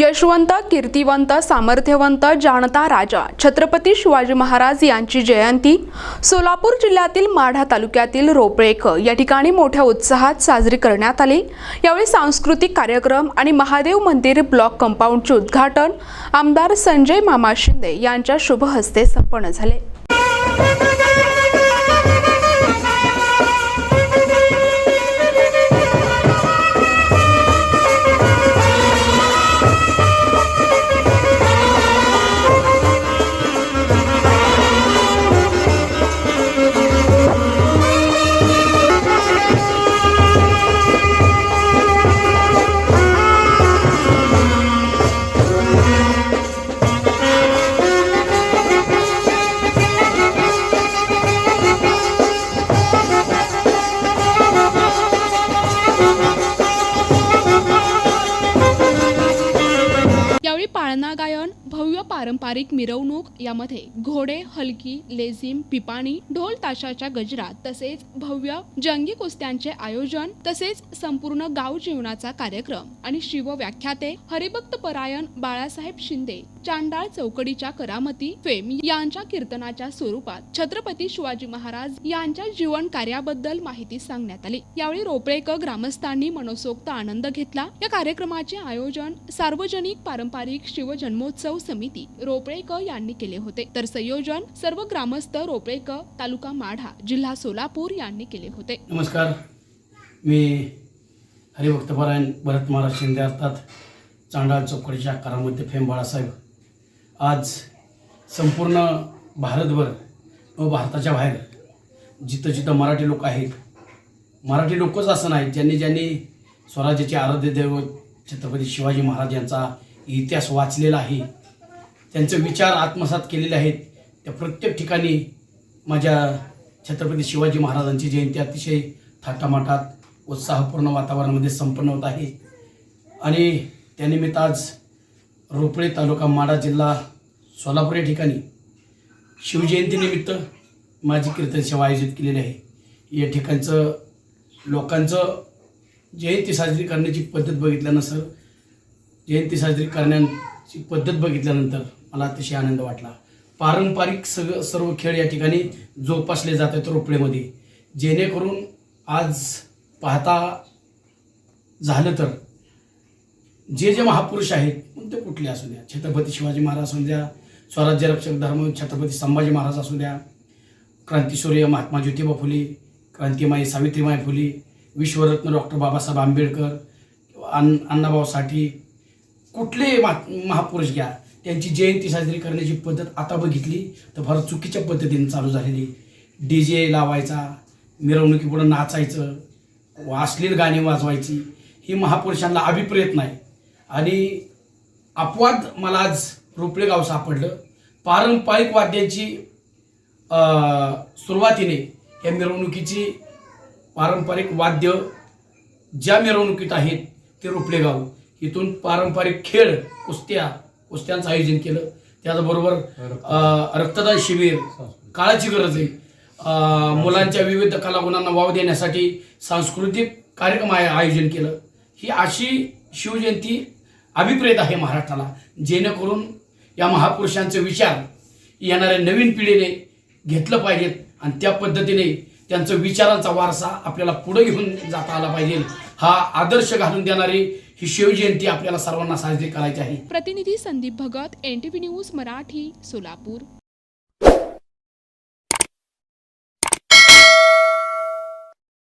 यशवंत कीर्तिवंत सामर्थ्यवंत जाणता राजा छत्रपती शिवाजी महाराज यांची जयंती सोलापूर जिल्ह्यातील माढा तालुक्यातील रोपळेक या ठिकाणी मोठ्या उत्साहात साजरी करण्यात आली. यावेळी सांस्कृतिक कार्यक्रम आणि महादेव मंदिर ब्लॉक कंपाऊंडचे उद्घाटन आमदार संजय मामा शिंदे यांच्या शुभ हस्ते संपन्न झाले. पारंपरिक मिरवणूक यामध्ये घोडे हलकी लेझिम पिपाणी ढोल ताशाच्या गजरात तसेच भव्य जंगी कुस्त्यांचे आयोजन तसेच संपूर्ण गाव जीवनाचा कार्यक्रम आणि शिवव्याख्याते हरिभक्त परायण बाळासाहेब शिंदे चांडाळ चौकडीच्या करामती फेम यांच्या कीर्तनाच्या स्वरूपात छत्रपती शिवाजी महाराज यांच्या जीवन कार्याबद्दल माहिती सांगण्यात आली. यावेळी रोपळेकर ग्रामस्थांनी मनसोक्त आनंद घेतला. या कार्यक्रमाचे आयोजन सार्वजनिक पारंपरिक शिवजन्मोत्सव समिती रोपळेकर यांनी केले होते. तर संयोजन सर्व ग्रामस्थ रोपळेकर तालुका माढा जिल्हा सोलापूर यांनी केले होते. नमस्कार. मी हरिभक्तपरायण भरत महाराज शिंदे अर्थात चांडाळ चौकडीच्या आकारामध्ये फेम बाळासाहेब. आज संपूर्ण भारतभर व भारताच्या बाहेर जिथं जिथं मराठी लोक आहेत. मराठी लोकच असं नाहीत. ज्यांनी ज्यांनी स्वराज्याचे आराध्य दैवत छत्रपती शिवाजी महाराज यांचा इतिहास वाचलेला आहे. त्यांचे विचार आत्मसात केलेले आहेत. त्या प्रत्येक ठिकाणी माझ्या छत्रपती शिवाजी महाराजांची जयंती अतिशय थाटामाटात उत्साहपूर्ण वातावरणामध्ये संपन्न होत आहे. आणि त्यानिमित्त आज रोपळे तालुका माडा जिल्हा सोलापूर या ठिकाणी शिवजयंतीनिमित्त माझी कीर्तन सेवा आयोजित केलेली आहे. या ठिकाणचं लोकांचं जयंती साजरी करण्याची पद्धत बघितल्यानंतर जयंती साजरी करण्याची पद्धत बघितल्यानंतर मला अतिशय आनंद वाटला. पारंपरिक सग सर्व खेळ या ठिकाणी जोपासले जात आहेत रोपळेमध्ये जेणेकरून आज पाहता झालं तर जे जे महापुरुष आहेत पण ते कुठले असू द्या छत्रपती शिवाजी महाराज असू द्या स्वराज्य रक्षक धर्म छत्रपती संभाजी महाराज असू द्या क्रांतीसूर्य महात्मा ज्योतिबा फुले क्रांतिमाई सावित्रीमाई फुले विश्वरत्न डॉक्टर बाबासाहेब आंबेडकर अन्न अण्णाभाऊ साठे कुठले महा महापुरुष घ्या त्यांची जयंती साजरी करण्याची पद्धत आता बघितली तर फार चुकीच्या पद्धतीने चालू झालेली. डी जे लावायचा मिरवणुकीपुढं नाचायचं अश्लील गाणी वाजवायची ही महापुरुषांना अभिप्रेत नाही. आणि अपवाद मला आज रोपळे गाव सापडलं. पारंपरिक वाद्यांची सुरुवातीने या मिरवणुकीची पारंपरिक वाद्य ज्या मिरवणुकीत आहेत ते रोपले गाव. इथून पारंपरिक खेळ कुस्त्या कुस्त्यांचं आयोजन केलं. त्याचबरोबर रक्तदान शिबिर काळाची गरज आहे. मुलांच्या विविध कलागुणांना वाव देण्यासाठी सांस्कृतिक कार्यक्रम आय- आयोजन केलं. ही अशी शिवजयंती अभिप्रेत आहे महाराष्ट्राला जेणेकरून या महापुरुषांचे विचार येणाऱ्या नवीन पिढीने घेतलं पाहिजेत आणि त्या पद्धतीने त्यांचं विचारांचा वारसा आपल्याला पुढे घेऊन जाता आला पाहिजे. हा आदर्श घालून देणारी ही शिवजयंती आपल्याला सर्वांना साजरी करायची आहे. प्रतिनिधी संदीप भगत एनटीव्ही न्यूज मराठी सोलापूर.